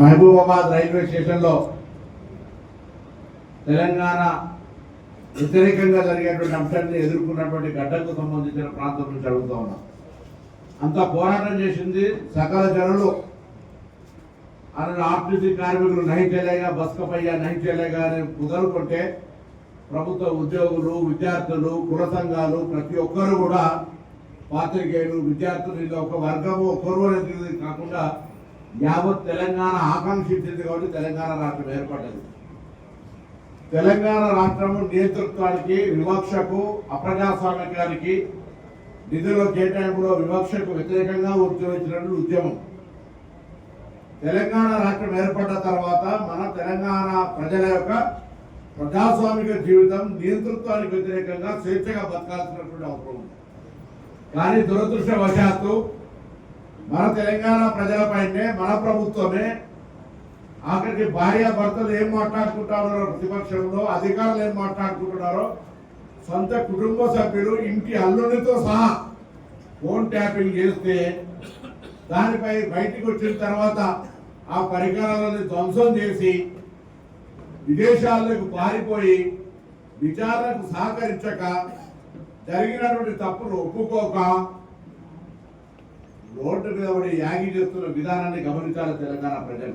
Mahabubabad railway స్టేషన్లో తెలంగాణ వ్యతిరేకంగా జరిగేటువంటి అంశాన్ని ఎదుర్కొన్నటువంటి గడ్డకు సంబంధించిన ప్రాంతం నుంచి అడుగుతా ఉన్నాం. అంత పోరాటం చేసింది సకల జనులు. అలా ఆర్టీసీ కార్మికులు నహి చెల్లేగా బస్కపయ్యా నహి అని కుదరుకుంటే ప్రభుత్వ ఉద్యోగులు విద్యార్థులు కుల సంఘాలు ప్రతి ఒక్కరు కూడా పాత్రికేయులు విద్యార్థులు ఇది ఒక వర్గము ఒకరు అనేది కాకుండా యావత్ తెలంగాణ ఆకాంక్షించింది కాబట్టి తెలంగాణ రాష్ట్రం ఏర్పడ్డది. తెలంగాణ రాష్ట్రము నేతృత్వానికి వివక్షకు అప్రజాస్వామికానికి నిధుల కేటాయింపులో వివక్షకు వ్యతిరేకంగా ఉద్యమించినటువంటి ఉద్యమం. తెలంగాణ రాష్ట్రం ఏర్పడ్డ తర్వాత మన తెలంగాణ ప్రజల యొక్క ప్రజాస్వామిక జీవితం నియంతృత్వానికి వ్యతిరేకంగా స్వేచ్ఛగా బతకాల్సినటువంటి అవసరం ఉంది. కానీ దురదృష్టవశాత్తు మన తెలంగాణ ప్రజలపైనే మన ప్రభుత్వమే ఆఖరికి భార్య భర్తలు ఏం మాట్లాడుకుంటున్నారో ప్రతిపక్షంలో అధికారులు ఏం మాట్లాడుకుంటున్నారో సొంత కుటుంబ సభ్యులు ఇంటి అల్లునితో సహా ఫోన్ ట్యాపింగ్ చేస్తే దానిపై బయటికి వచ్చిన తర్వాత ఆ పరికరాలను ధ్వంసం చేసి విదేశాలకు పారిపోయి విచారణకు సహకరించక జరిగినటువంటి తప్పులు ఒప్పుకోక రోడ్డు మీద పడి యాగి చేస్తున్న విధానాన్ని గమనించాలి తెలంగాణ ప్రజలు.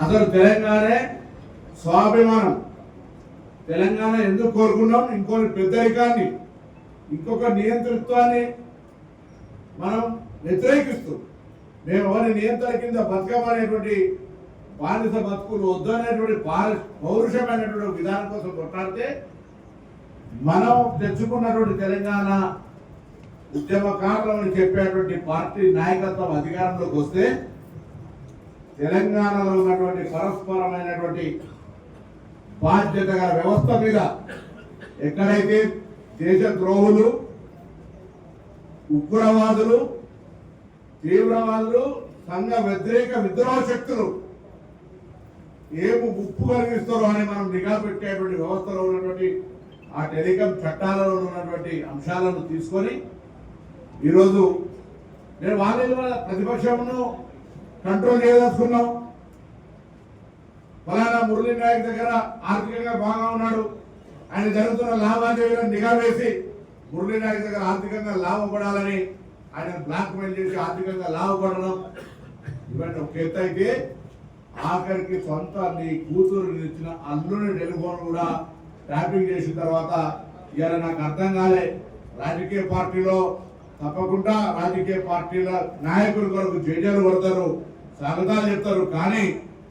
అసలు తెలంగాణే స్వాభిమానం. తెలంగాణ ఎందుకు కోరుకున్నాం? ఇంకోటి పెద్దరికాన్ని ఇంకొక నియంతృత్వాన్ని మనం వ్యతిరేకిస్తూ మేము ఎవరి నియంత్రణ కింద బతకమనేటువంటి బానిస బతుకులు వద్దనేటువంటి పార- పౌరుషమైనటువంటి విధానం కోసం కొట్లాడితే మనం తెచ్చుకున్నటువంటి తెలంగాణ ఉద్యమకారులను చెప్పేటువంటి పార్టీ నాయకత్వం అధికారంలోకి వస్తే తెలంగాణలో ఉన్నటువంటి పరస్పరమైనటువంటి బాధ్యత గల వ్యవస్థ మీద ఎక్కడైతే దేశ ద్రోహులు ఉగ్రవాదులు తీవ్రవాదులు సంఘ వ్యతిరేక విద్రోహ శక్తులు ఏమి ఉప్పు కలిగిస్తారో అని మనం నిఘా పెట్టేటువంటి వ్యవస్థలో ఉన్నటువంటి ఆ టెలికాం చట్టాలలో ఉన్నటువంటి అంశాలను తీసుకొని ఈరోజు నేను వాళ్ళ ప్రతిపక్షమును కంట్రోల్ చేయదలుచుకున్నాం. ఫలానా మురళీ నాయక్ దగ్గర ఆర్థికంగా బాగా ఉన్నాడు. ఆయన జరుగుతున్న లావాదేవీలను నిఘా వేసి మురళీ నాయక్ దగ్గర ఆర్థికంగా లాభపడాలని ఆయన బ్లాక్ మెయిల్ చేసి ఆర్థికంగా లాభపడడం ఇవన్నీ ఒక ఎత్తు అయితే ఆఖరికి సొంత నీ కూతురు ఇచ్చిన అల్లుని టెలిఫోన్ కూడా ట్యాపింగ్ చేసిన తర్వాత ఇవాళ నాకు అర్థం కాలే. రాజకీయ పార్టీలో తప్పకుండా రాజకీయ పార్టీల నాయకులు కొరకు జైలు కొడతారు స్వాగతాలు చెప్తారు కానీ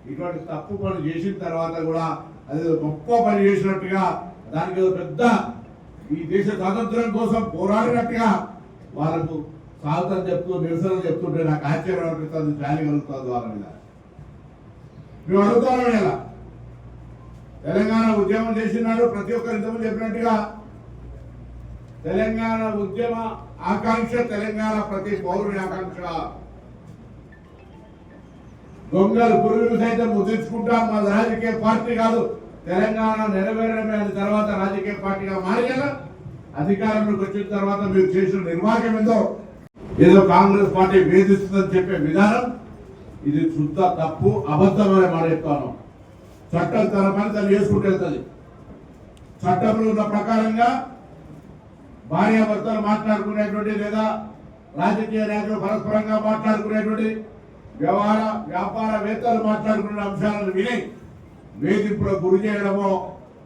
ఇటువంటి తప్పు పని చేసిన తర్వాత కూడా అది గొప్ప పని చేసినట్టుగా దానికి పెద్ద ఈ దేశ స్వాతంత్రం కోసం పోరాడినట్టుగా వాళ్ళకు స్వాగతం చెప్తూ నిరసన చెప్తుంటే నాకు ఆశ్చర్యం అనిపిస్తుంది జాలి కలుగుతుంది వాళ్ళ మీద. మేము అడుగుతాను ఇలా తెలంగాణ ఉద్యమం చేసినాడు ప్రతి ఒక్కరు ఇంతకుముందు చెప్పినట్టుగా తెలంగాణ ఉద్యమ ఆకాంక్ష తెలంగాణ ప్రతి పౌరుని ఆకాంక్ష. దొంగలు పురుగులు సైతం ముద్రించుకుంటాం మా రాజకీయ పార్టీ కాదు. తెలంగాణ నెరవేరమే తర్వాత రాజకీయ పార్టీగా మారి కదా అధికారంలోకి వచ్చిన తర్వాత మీరు చేసిన నిర్వాహకం ఏదో ఏదో కాంగ్రెస్ పార్టీ వేధిస్తుందని చెప్పే విధానం ఇది శుద్ధ తప్పు అబద్ధమైన మాట చెప్తాను. చట్టం తన పని తను చేసుకుంటే వెళ్తుంది. చట్టంలో ఉన్న ప్రకారంగా భార్యాభర్తలు మాట్లాడుకునేటువంటి లేదా రాజకీయ నాయకులు పరస్పరంగా మాట్లాడుకునేటువంటి వ్యవహార వ్యాపారవేత్తలు మాట్లాడుకునే అంశాలను విని వేధింపులకు గురి చేయడమో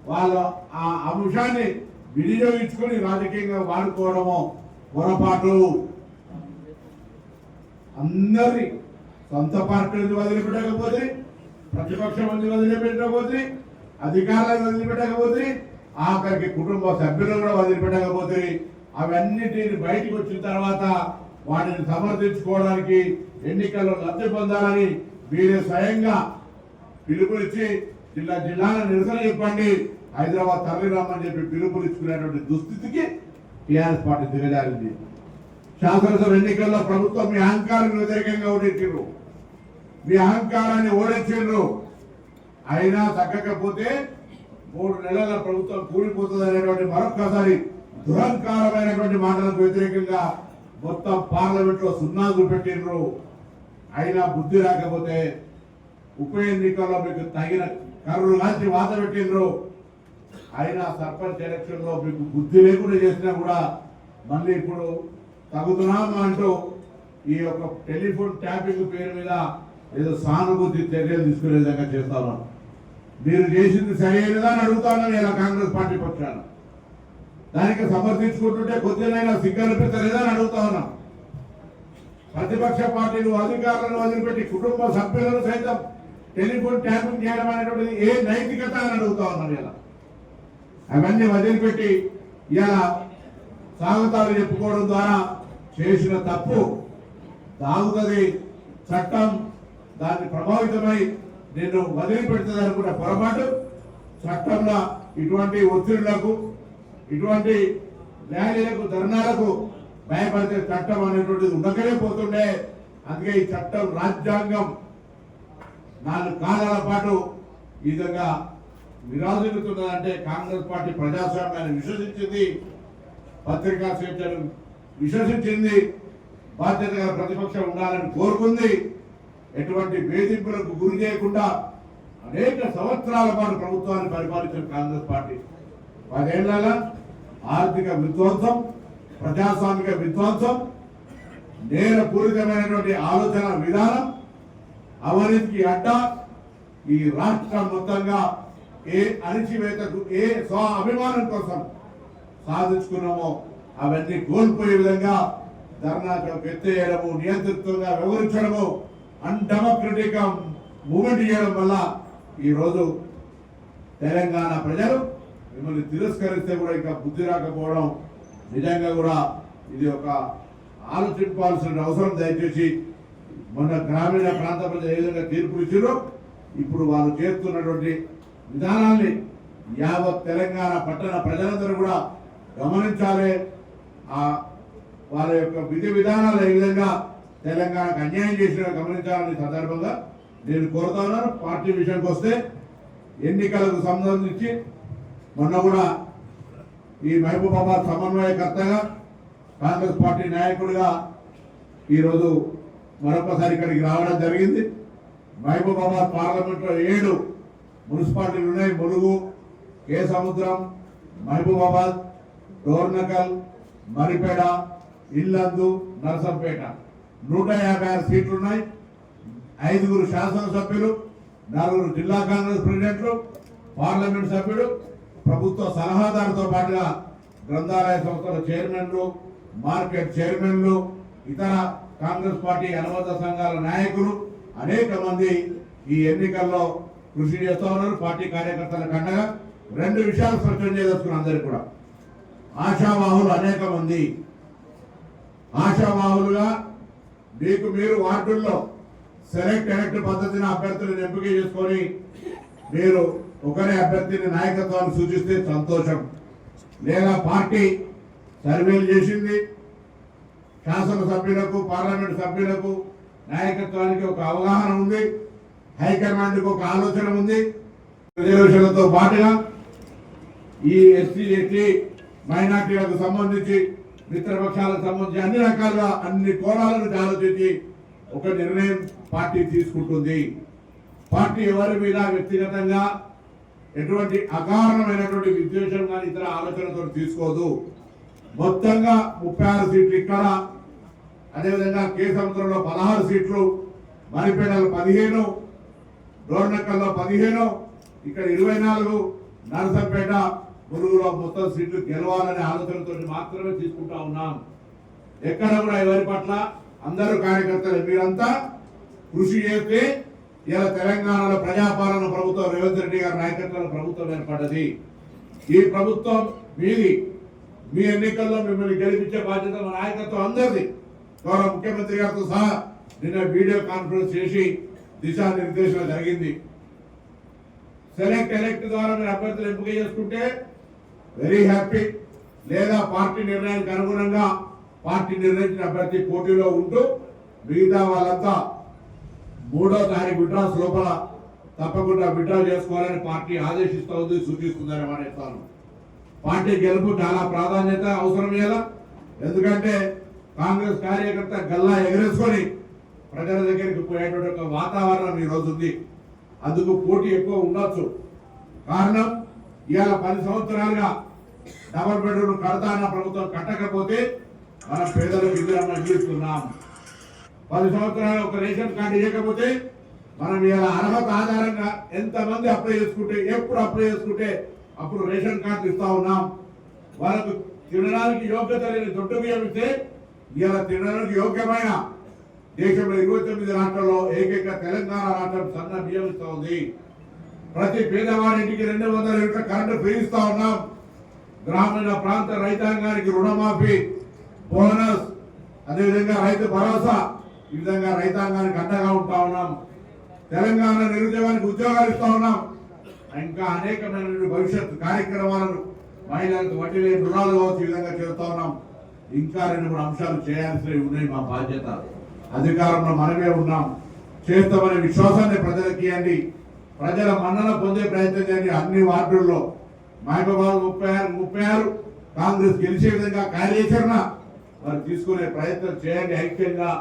వాళ్ళ ఆ అంశాన్ని వినియోగించుకొని రాజకీయంగా వాడుకోవడమో పొరపాటు అందరి సొంత పార్టీలు వదిలిపెట్టకపోతే ప్రతిపక్షం మంది వదిలిపెట్టకపోతే అధికారాన్ని వదిలిపెట్టకపోతే ఆఖరికి కుటుంబ సభ్యులను కూడా వదిలిపెట్టకపోతే అవన్నిటిని బయటకు వచ్చిన తర్వాత వాటిని సమర్థించుకోవడానికి ఎన్నికల్లో లబ్ధి పొందాలని మీరే స్వయంగా పిలుపునిచ్చి జిల్లా జిల్లాల నిరసన చెప్పండి. హైదరాబాద్ తరలి రమ్మని చెప్పి పిలుపునిచ్చుకునేటువంటి దుస్థితికి టీఆర్ఎస్ పార్టీ దిగజారింది. శాసనసభ ఎన్నికల్లో ప్రభుత్వం మీ అహంకారం వ్యతిరేకంగా ఓడించారు మీ అహంకారాన్ని ఓడించారు అయినా తగ్గకపోతే మూడు నెలల ప్రభుత్వం కూలిపోతుంది అనేటువంటి మరొక్కసారి దురహంకారమైనటువంటి మాటలకు వ్యతిరేకంగా మొత్తం పార్లమెంట్లో సున్నా చూపెట్టిండ్రు అయినా బుద్ధి రాకపోతే ఉప ఎన్నికల్లో మీకు తగిన కర్రులు కాల్చి వాత పెట్టిండ్రు అయినా సర్పంచ్ ఎలక్షన్లో మీకు బుద్ధి లేకుండా చేసినా కూడా మళ్ళీ ఇప్పుడు తగుతున్నాము అంటూ ఈ యొక్క టెలిఫోన్ ట్యాపింగ్ పేరు మీద ఏదో సానుభూతి చర్యలు తీసుకునే విధంగా చేస్తా ఉన్నాం. మీరు చేసింది సరైనదా అని అడుగుతాను ఇలా కాంగ్రెస్ పార్టీ పక్షాన. దానికి సమర్థించుకుంటుంటే కొద్దినైనా సిగ్గనిపించలేదా అని అడుగుతా ఉన్నా. ప్రతిపక్ష పార్టీలు అధికారులను వదిలిపెట్టి కుటుంబ సభ్యులను సైతం టెలిఫోన్ ట్యాపింగ్ చేయడం అనేటువంటిది ఏ నైతికత అని అడుగుతా ఉన్నాను ఇలా అవన్నీ వదిలిపెట్టి ఇలా సాగుతాలు చెప్పుకోవడం ద్వారా చేసిన తప్పు తాగుతుంది చట్టం దాన్ని ప్రభావితమై నిన్ను వదిలిపెడుతుంది కూడా పొరపాటు చట్టంలో ఇటువంటి ఒత్తిడులకు ఇటువంటి ర్యాలీలకు ధర్నాలకు భయపడితే చట్టం అనేటువంటిది ఉండకనే పోతుండే అందుకే ఈ చట్టం రాజ్యాంగం నాలుగు కాలాల పాటు ఈ విధంగా విరాజిల్లుతున్నదంటే కాంగ్రెస్ పార్టీ ప్రజాస్వామ్యాన్ని విశ్వసించింది పత్రికా స్వేచ్ఛను విశ్వసించింది బాధ్యతగా ప్రతిపక్షం ఉండాలని కోరుకుంది. ఎటువంటి వేధింపులకు గురి చేయకుండా అనేక సంవత్సరాల పాటు ప్రభుత్వాన్ని పరిపాలించిన కాంగ్రెస్ పార్టీ. పదేళ్ళగా ఆర్థిక విధ్వంసం ప్రజాస్వామిక విధ్వంసం నేరపూరితమైనటువంటి ఆలోచన విధానం అవినీతికి అడ్డ ఈ రాష్ట్రం మొత్తంగా ఏ అణిచివేతకు ఏ స్వ అభిమానం కోసం సాధించుకున్నామో అవన్నీ కోల్పోయే విధంగా ధర్నా ఎత్తేయడము నియంతృత్వంగా వ్యవహరించడము అన్డెమోక్రటిక్ మూమెంట్ చేయడం వల్ల ఈరోజు తెలంగాణ ప్రజలు మిమ్మల్ని తిరస్కరిస్తే కూడా ఇంకా బుద్ధి రాకపోవడం నిజంగా కూడా ఇది ఒక ఆలోచించాల్సిన అవసరం దయచేసి మొన్న గ్రామీణ ప్రాంత ప్రజలు ఏ విధంగా తీర్పు ఇచ్చారో ఇప్పుడు వాళ్ళు చేస్తున్నటువంటి విధానాల్ని యావత్ తెలంగాణ పట్టణ ప్రజలందరూ కూడా గమనించాలి. ఆ వాళ్ళ యొక్క విధి విధానాలు ఏ విధంగా తెలంగాణకు అన్యాయం చేసిన గమనించాలని సందర్భంగా నేను కోరుతున్నాను పార్టీ విషయానికి వస్తే ఎన్నికలకు సంబంధించి మొన్న కూడా ఈ మహబూబాబాద్ సమన్వయకర్తగా కాంగ్రెస్ పార్టీ నాయకుడిగా ఈరోజు మరొకసారి ఇక్కడికి రావడం జరిగింది. మహబూబాబాద్ పార్లమెంట్లో ఏడు మున్సిపాలిటీలు ఉన్నాయి. ములుగు కే సముద్రం మహబూబాబాద్ డోర్నకల్ మరిపేడ ఇల్లందు నరసంపేట. నూట యాభై ఆరు సీట్లు ఉన్నాయి ఐదుగురు శాసనసభ్యులు నలుగురు జిల్లా కాంగ్రెస్ ప్రెసిడెంట్లు పార్లమెంట్ సభ్యుడు ప్రభుత్వ సలహాదారుతో పాటుగా గ్రంథాలయ సంస్థల చైర్మన్లు మార్కెట్ చైర్మన్లు ఇతర కాంగ్రెస్ పార్టీ అనుబంధ సంఘాల నాయకులు అనేక మంది ఈ ఎన్నికల్లో కృషి చేస్తూ ఉన్నారు. పార్టీ కార్యకర్తల కండగా రెండు విషయాలు స్పష్టం చేయదలుచుకున్నాం అందరికి కూడా. ఆశావాహులు అనేక మంది. ఆశావాహులుగా మీకు మీరు వార్డుల్లో సెలెక్ట్ ఎలక్ట్ పద్ధతిని అభ్యర్థులను ఎంపిక చేసుకొని మీరు ఒకరే అభ్యర్థిని నాయకత్వాన్ని సూచిస్తే సంతోషం. లేదా పార్టీ సర్వేలు చేసింది. శాసనసభ్యులకు పార్లమెంట్ సభ్యులకు నాయకత్వానికి ఒక అవగాహన ఉంది. హైకమాండ్కి ఒక ఆలోచన ఉంది. రిజర్వేషన్లతో పాటుగా ఈ ఎస్సీ ఎస్టీ మైనార్టీలకు సంబంధించి మిత్రపక్షాలకు సంబంధించి అన్ని రకాలుగా అన్ని కోణాల నుంచి ఆలోచించి ఒక నిర్ణయం పార్టీ తీసుకుంటుంది. పార్టీ ఎవరి మీద వ్యక్తిగతంగా ఎటువంటి అకారణమైనటువంటి విద్వేషం కానీ ఇతర ఆలోచనతో తీసుకోదు. మొత్తంగా ముప్పై ఆరు సీట్లు ఇక్కడ. అదేవిధంగా కే సముద్రంలో పదహారు సీట్లు మరిపేటలో పదిహేను డోర్నక్కల్లో పదిహేను ఇక్కడ ఇరవై నాలుగు నరసంపేట మురుగులో మొత్తం సీట్లు గెలవాలనే ఆలోచనతో మాత్రమే తీసుకుంటా ఉన్నాం. ఎక్కడ కూడా ఎవరి పట్ల అందరూ కార్యకర్తలు మీరంతా కృషి చేస్తే ఇలా తెలంగాణలో ప్రజాపాలన ప్రభుత్వం రేవంత్ రెడ్డి గారి నాయకత్వంలో ప్రభుత్వం ఏర్పడ్డది. ఈ ప్రభుత్వం మీది. మీ ఎన్నికల్లో మిమ్మల్ని గెలిపించే బాధ్యత మా నాయకత్వం అందరిది. గౌరవ ముఖ్యమంత్రి గారితో సహా నిన్న వీడియో కాన్ఫరెన్స్ చేసి దిశానిర్దేశం జరిగింది. సెలెక్ట్ ఎలెక్ట్ ద్వారా మీరు అభ్యర్థులు ఎంపిక చేసుకుంటే వెరీ హ్యాపీ. లేదా పార్టీ నిర్ణయానికి అనుగుణంగా పార్టీ నిర్ణయించిన అభ్యర్థి పోటీలో ఉంటూ మిగతా వాళ్ళంతా మూడో తారీఖు విడ్రాస్ లోపల తప్పకుండా విడ్రా చేసుకోవాలని పార్టీ ఆదేశిస్తూ ఉంది సూచిస్తుందని మాట్లాడతాను పార్టీ గెలుపు చాలా ప్రాధాన్యత అవసరం కదా ఎందుకంటే కాంగ్రెస్ కార్యకర్త గల్లా ఎగరేసుకొని ప్రజల దగ్గరికి పోయేటువంటి ఒక వాతావరణం ఈరోజు ఉంది. అందుకు పోటీ ఎక్కువ ఉండొచ్చు. కారణం ఇవాళ పది సంవత్సరాలుగా డబల్ బెడ్రూమ్ కడతా అన్న ప్రభుత్వం కట్టకపోతే మన పేదలకు ఇద్దరు జీవిస్తున్నాం పది సంవత్సరాలు ఒక రేషన్ కార్డు ఇవ్వకపోతే మనం ఇలా అర్హత ఆధారంగా ఎంతమంది అప్లై చేసుకుంటే ఎప్పుడు అప్లై చేసుకుంటే అప్పుడు రేషన్ కార్డు ఇస్తా ఉన్నాం. వాళ్ళకు తినడానికి యోగ్యత లేని దొడ్డు బియ్యం ఇస్తే ఇలా తినడానికి యోగ్యమైన దేశంలో ఇరవై తొమ్మిది రాష్ట్రాల్లో ఏకైక తెలంగాణ రాష్ట్రం సన్న బియ్యం ఇస్తా ఉంది. ప్రతి పేదవాడింటికి రెండు వందల యూనిట్ల కరెంటు ఫ్రీ ఇస్తా ఉన్నాం. గ్రామీణ ప్రాంత రైతాంగానికి రుణమాఫీ బోనస్ అదేవిధంగా రైతు భరోసా ఈ విధంగా రైతాంగానికి అండగా ఉంటా ఉన్నాం. తెలంగాణ నిరుద్యోగానికి ఉద్యోగాలు ఇస్తా ఉన్నాం. ఇంకా అనేకమైన భవిష్యత్ కార్యక్రమాలను మహిళలకు వడ్డీ లేని రుణాలు కావచ్చు ఈ విధంగా చేస్తా ఉన్నాం. ఇంకా రెండు మూడు అంశాలు చేయాల్సినవి ఉన్నాయి మా బాధ్యత. అధికారంలో మనమే ఉన్నాం. చేస్తామనే విశ్వాసాన్ని ప్రజలకి ఇవ్వండి. ప్రజల మన్నన పొందే ప్రయత్నం చేయండి అన్ని వార్డుల్లో మహబూబాబు ముప్పై ఆరు ముప్పై ఆరు కాంగ్రెస్ గెలిచే విధంగా కార్యాచరణ వారు తీసుకునే ప్రయత్నం చేయండి ఐక్యంగా.